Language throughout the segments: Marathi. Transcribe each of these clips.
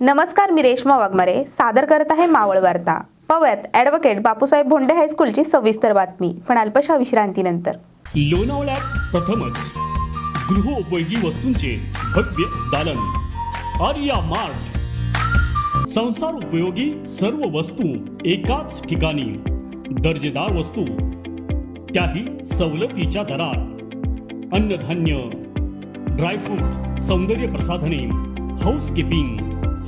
नमस्कार मी रेश्मा वाघमारे. सादर करत आहे मावळ वार्ता. पव्यात ॲडव्होकेट बापूसाहेब भोंडे हायस्कूलची सविस्तर बातमी पण अल्पशा विश्रांतीनंतर. लोणावळ्यात प्रथमच गृहोपयोगी वस्तूंचे भव्य दालन. आर्या मार्ट. संसार उपयोगी सर्व वस्तू एकाच ठिकाणी. दर्जेदार वस्तू त्याही सवलतीच्या दरात. अन्नधान्य ड्रायफ्रूट सौंदर्य प्रसाधने हाऊसकीपिंग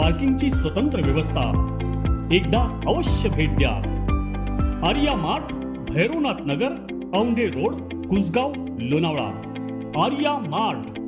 पार्किंगची स्वतंत्र व्यवस्था. एकदा अवश्य भेट द्या. Arya mart Bhairavnath Nagar Aundhe road Kusgaon Lonavala. Arya mart.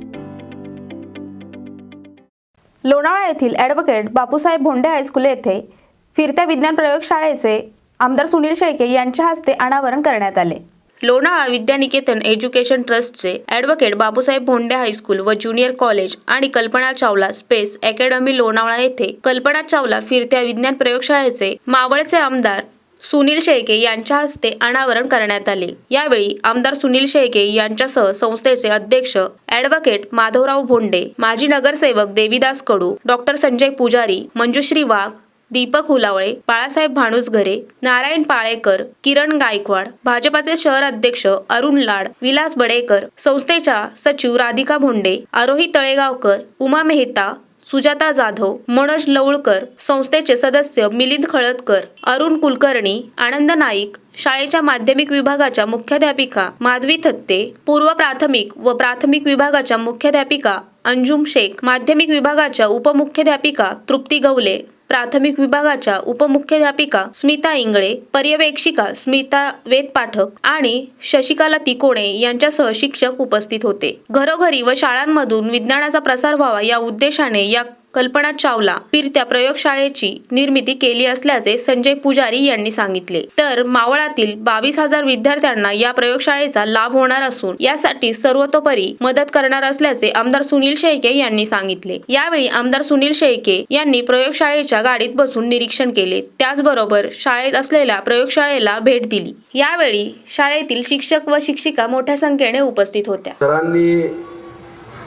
Lonavala येथील ॲडव्होकेट बापूसाहेब भोंडे हायस्कूल येथे फिरत्या विज्ञान प्रयोगशाळेचे आमदार सुनील शेळके यांच्या हस्ते अनावरण करण्यात आले. लोणावळा विद्यानिकेतन एज्युकेशन ट्रस्टचे advocate Babusaheb Bhonde high school व ज्युनियर कॉलेज आणि कल्पना चावला स्पेस अकॅडमी लोणावळा येथे कल्पना चावला फिरत्या विज्ञान प्रयोगशाळेचे मावळचे आमदार सुनील शेळके यांच्या हस्ते अनावरण करण्यात आले. यावेळी आमदार सुनील शेळके यांच्यासह संस्थेचे अध्यक्ष ॲडव्होकेट माधवराव भोंडे माजी नगरसेवक देवीदास कडू डॉक्टर संजय पुजारी मंजुश्री वाघ दीपक हुलावळे बाळासाहेब भानुसघरे नारायण पाळेकर किरण गायकवाड भाजपाचे शहर अध्यक्ष अरुण लाड विलास बडेकर संस्थेच्या सचिव राधिका भोंडे आरोही तळेगावकर उमा मेहता सुजाता जाधव मनोज लवळकर संस्थेचे सदस्य मिलिंद खळदकर अरुण कुलकर्णी आनंद नाईक शाळेच्या माध्यमिक विभागाच्या मुख्याध्यापिका माधवी थत्ते पूर्व प्राथमिक व प्राथमिक विभागाच्या मुख्याध्यापिका अंजुम शेख माध्यमिक विभागाच्या उपमुख्याध्यापिका तृप्ती गवले प्राथमिक विभागाच्या उपमुख्याध्यापिका स्मिता इंगळे पर्यवेक्षिका स्मिता वेद पाठक आणि शशिकाला तिकोणे यांच्यासह शिक्षक उपस्थित होते. घरोघरी व शाळांमधून विज्ञानाचा प्रसार व्हावा या उद्देशाने या कल्पना चावला. फिरत्या प्रयोगशाळेची निर्मिती केली असल्याचे संजय पुजारी यांनी सांगितले. तर मावळातील बावीस हजार विद्यार्थ्यांना या प्रयोगशाळेचा लाभ होणार असून यासाठी सर्वतोपरी मदत करणार असल्याचे आमदार सुनील शेळके यांनी सांगितले. यावेळी आमदार सुनील शेळके यांनी प्रयोगशाळेच्या गाडीत बसून निरीक्षण केले. त्याचबरोबर शाळेत असलेल्या प्रयोगशाळेला भेट दिली. यावेळी शाळेतील शिक्षक व शिक्षिका मोठ्या संख्येने उपस्थित होत्या. सरांनी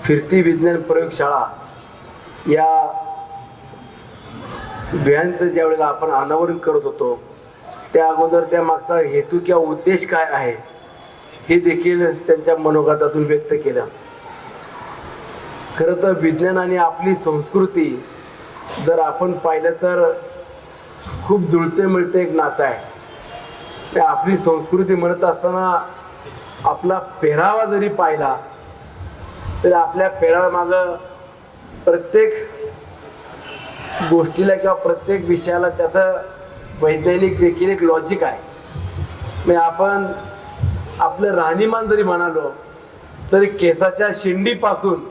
फिरती विज्ञान प्रयोगशाळा या व्हॅनचं ज्या वेळेला आपण अनावरण करत होतो त्या अगोदर त्या मागचा हेतू किंवा उद्देश काय आहे हे देखील त्यांच्या मनोगतातून व्यक्त केलं. खरं तर विज्ञान आणि आपली संस्कृती जर आपण पाहिलं तर खूप जुळते मिळते एक नातं आहे. ते आपली संस्कृती म्हणत असताना आपला पेहरावा जरी पाहिला तरी आपल्या पेहराव्यामागं प्रत्येक गोष्टीला किंवा प्रत्येक विषयाला त्याचं वैज्ञानिक देखील एक लॉजिक आहे. म्हणजे आपण आपलं राहणीमान जरी म्हणालो तरी केसाच्या शिंडीपासून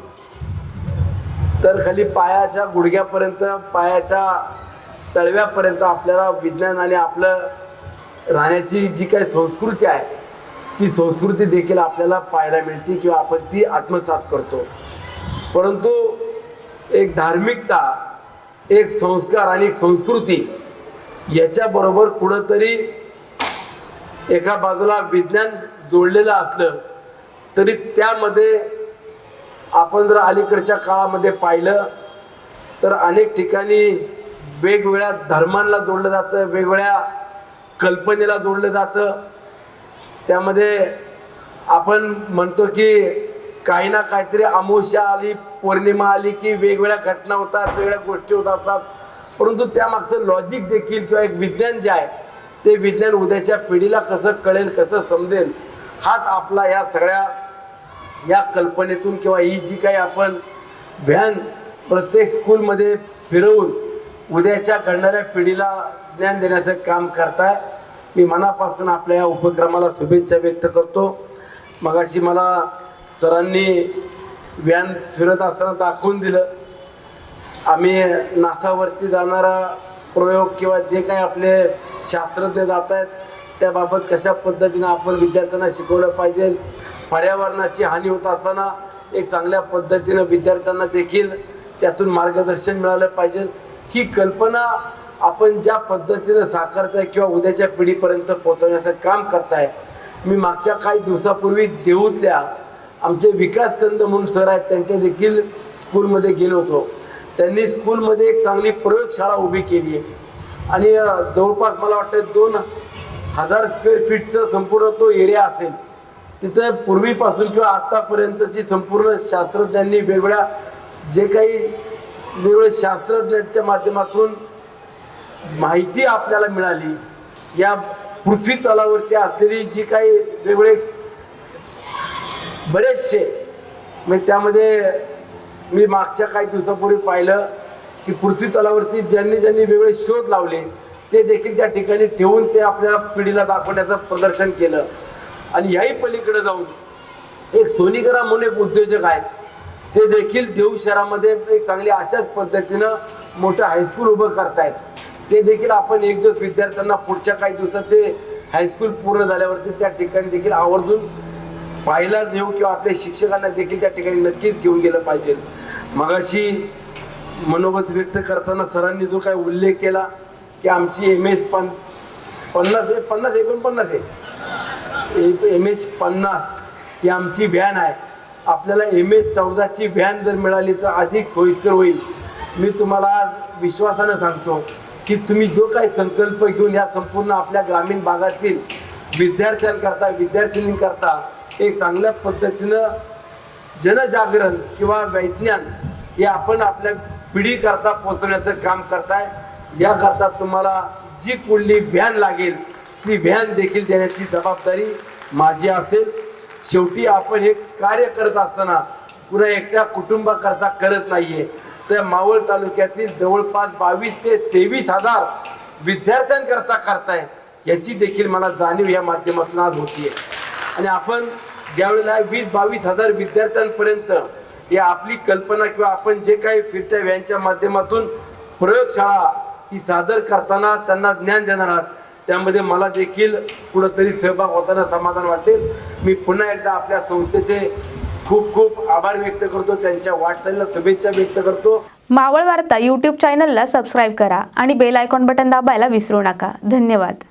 तर खाली पायाच्या गुडघ्यापर्यंत पायाच्या तळव्यापर्यंत आपल्याला विज्ञान आणि आपलं राहण्याची जी काही संस्कृती आहे ती संस्कृती देखील आपल्याला पाहायला मिळते किंवा आपण ती आत्मसात करतो. परंतु एक धार्मिकता एक संस्कार आणि एक संस्कृती याच्याबरोबर कुठंतरी एका बाजूला विज्ञान जोडलेलं असलं तरी त्यामध्ये आपण जर अलीकडच्या काळामध्ये पाहिलं तर अनेक ठिकाणी वेगवेगळ्या धर्मांना जोडलं जातं वेगवेगळ्या कल्पनेला जोडलं जातं. त्यामध्ये आपण म्हणतो की काही ना काहीतरी अमावस्या आली पौर्णिमा आली की वेगवेगळ्या घटना होतात वेगळ्या गोष्टी होत असतात परंतु त्यामागचं लॉजिक देखील किंवा एक विज्ञान जे आहे ते विज्ञान उद्याच्या पिढीला कसं कळेल कसं समजेल हाच आपला या सगळ्या या कल्पनेतून किंवा ही जी काही आपण व्हॅन प्रत्येक स्कूलमध्ये फिरवून उद्याच्या घडणाऱ्या पिढीला ज्ञान देण्याचं काम करताय मी मनापासून आपल्या या उपक्रमाला शुभेच्छा व्यक्त करतो. मगाशी मला सरांनी व्हॅन फिरत असताना दाखवून दिलं. आम्ही नासावरती जाणारा प्रयोग किंवा जे काही आपले शास्त्रज्ञ जात आहेत त्याबाबत कशा पद्धतीनं आपण विद्यार्थ्यांना शिकवलं पाहिजे पर्यावरणाची हानी होत असताना एक चांगल्या पद्धतीनं विद्यार्थ्यांना देखील त्यातून मार्गदर्शन मिळालं पाहिजे. ही कल्पना आपण ज्या पद्धतीनं साकारताय किंवा उद्याच्या पिढीपर्यंत पोहोचवण्याचं काम करताय मी मागच्या काही दिवसापूर्वी देऊतल्या आमचे विकास कंद म्हणून सर आहेत त्यांच्या देखील स्कूलमध्ये गेलो होतो. त्यांनी स्कूलमध्ये एक चांगली प्रयोगशाळा उभी केली आहे. आणि जवळपास मला वाटतं दोन हजार स्क्वेअर फीटचा संपूर्ण तो एरिया असेल तिथं पूर्वीपासून किंवा आत्तापर्यंतची संपूर्ण शास्त्रज्ञांनी वेगवेगळ्या जे काही वेगवेगळे शास्त्रज्ञांच्या माध्यमातून माहिती आपल्याला मिळाली या पृथ्वी तलावरती असलेली जी काही वेगवेगळे बरेचसे. म्हणजे त्यामध्ये मी मागच्या काही दिवसापूर्वी पाहिलं की पृथ्वी तलावरती ज्यांनी ज्यांनी वेगवेगळे शोध लावले ते देखील त्या ठिकाणी ठेवून ते आपल्या पिढीला दाखवण्याचं प्रदर्शन केलं. आणि याही पलीकडे जाऊन एक सोनीकरा म्हणून एक उद्योजक आहेत ते देखील देऊ शहरामध्ये एक चांगली अशाच पद्धतीनं मोठं हायस्कूल उभं करतायत. ते देखील आपण एक दिवस विद्यार्थ्यांना पुढच्या काही दिवसात ते हायस्कूल पूर्ण झाल्यावरती त्या ठिकाणी देखील आवर्जून पाहिला देऊ किंवा आपल्या शिक्षकांना देखील त्या ठिकाणी नक्कीच घेऊन गेलं पाहिजे. मगाशी मनोगत व्यक्त करताना सरांनी जो काय उल्लेख केला की आमची एम एस पन पन्नास आहे पन्नास एकोणपन्नास आहे. एम एस पन्नास ही आमची व्हॅन आहे. आपल्याला एम एस चौदाची व्हॅन जर मिळाली तर अधिक सोयीस्कर होईल. मी तुम्हाला आज विश्वासानं सांगतो की तुम्ही जो काही संकल्प घेऊन या संपूर्ण आपल्या ग्रामीण भागातील विद्यार्थ्यांकरता विद्यार्थिनींकरता एक चांगल्या पद्धतीनं जनजागरण किंवा वैज्ञान हे आपण आपल्या पिढीकरता पोचवण्याचं काम करताय. याकरता तुम्हाला जी कुठली व्हॅन लागेल ती व्हॅन देखील देण्याची जबाबदारी माझी असेल. शेवटी आपण हे कार्य करत असताना पुन्हा एकट्या कुटुंबाकरता करत नाहीये. तर मावळ तालुक्यातील जवळपास बावीस ते तेवीस हजार विद्यार्थ्यांकरता करताय याची देखील मला जाणीव या माध्यमातून आज होतीये. आणि आपण ज्यावेळेला वीस बावीस हजार विद्यार्थ्यांपर्यंत या आपली कल्पना किंवा आपण जे काही फिरत्या व्हॅनच्या माध्यमातून प्रयोगशाळा ही सादर करताना त्यांना ज्ञान देणार आहात त्यामध्ये मला देखील कुठंतरी सहभाग होताना समाधान वाटेल. मी पुन्हा एकदा आपल्या संस्थेचे खूप खूप आभार व्यक्त करतो. त्यांच्या वाटचालीला शुभेच्छा व्यक्त करतो. मावळ वार्ता यूट्यूब चॅनलला सबस्क्राईब करा आणि बेल आयकॉन बटन दाबायला विसरू नका. धन्यवाद.